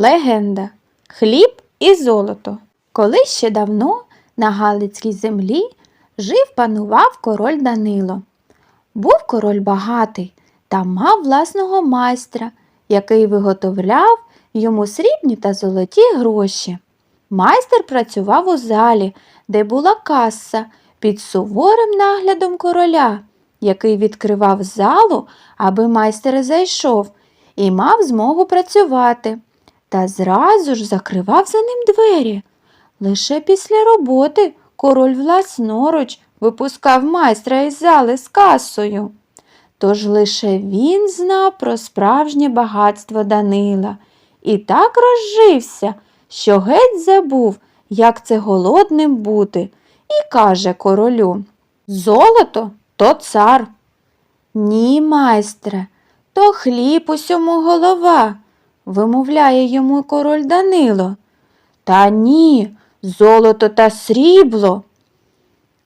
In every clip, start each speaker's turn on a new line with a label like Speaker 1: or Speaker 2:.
Speaker 1: Легенда Хліб і золото. Колись ще давно на Галицькій землі жив панував король Данило. Був король багатий та мав власного майстра, який виготовляв йому срібні та золоті гроші. Майстер працював у залі, де була каса під суворим наглядом короля, який відкривав залу, аби майстер зайшов і мав змогу працювати. Та зразу ж закривав за ним двері. Лише після роботи король власноруч випускав майстра із зали з касою. Тож лише він знав про справжнє багатство Данила і так розжився, що геть забув, як це голодним бути, і каже королю Золото то цар. Ні, майстре, то хліб усьому голова, вимовляє йому король Данило. Та ні, золото та срібло,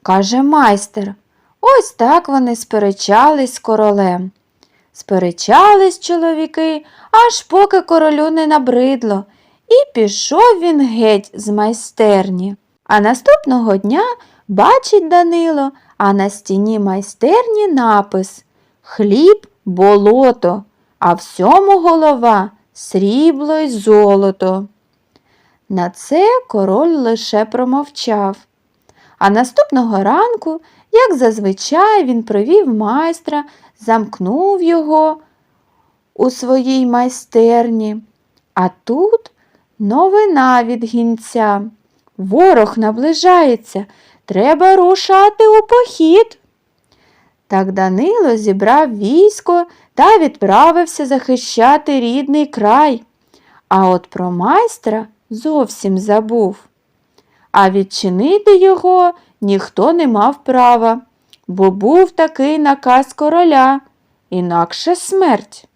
Speaker 1: каже майстер. Ось так вони сперечались з королем. Сперечались чоловіки, аж поки королю не набридло, і пішов він геть з майстерні. А наступного дня бачить Данило, а на стіні майстерні напис Хліб болото, а всьому голова срібло й золото. На це король лише промовчав. А наступного ранку, як зазвичай, він привів майстра, замкнув його у своїй майстерні. А тут новина від гінця. Ворог наближається, треба рушати у похід. Так Данило зібрав військо та відправився захищати рідний край. А от про майстра зовсім забув. А відчинити його ніхто не мав права, бо був такий наказ короля, інакше смерть.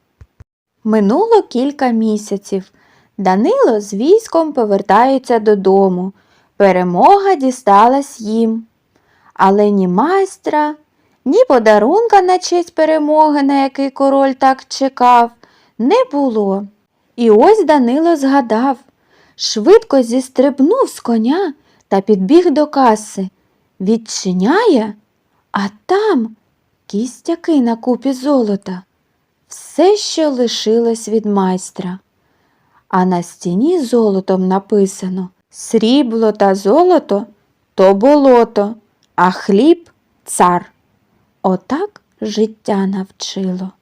Speaker 1: Минуло кілька місяців. Данило з військом повертаються додому. Перемога дісталась їм. Але ні майстра, ні подарунка на честь перемоги, на який король так чекав, не було. І ось Данило згадав, швидко зістрибнув з коня та підбіг до каси. Відчиняє, а там кістяки на купі золота. Все, що лишилось від майстра. А на стіні золотом написано Срібло та золото то болото, а хліб цар. Отак життя навчило.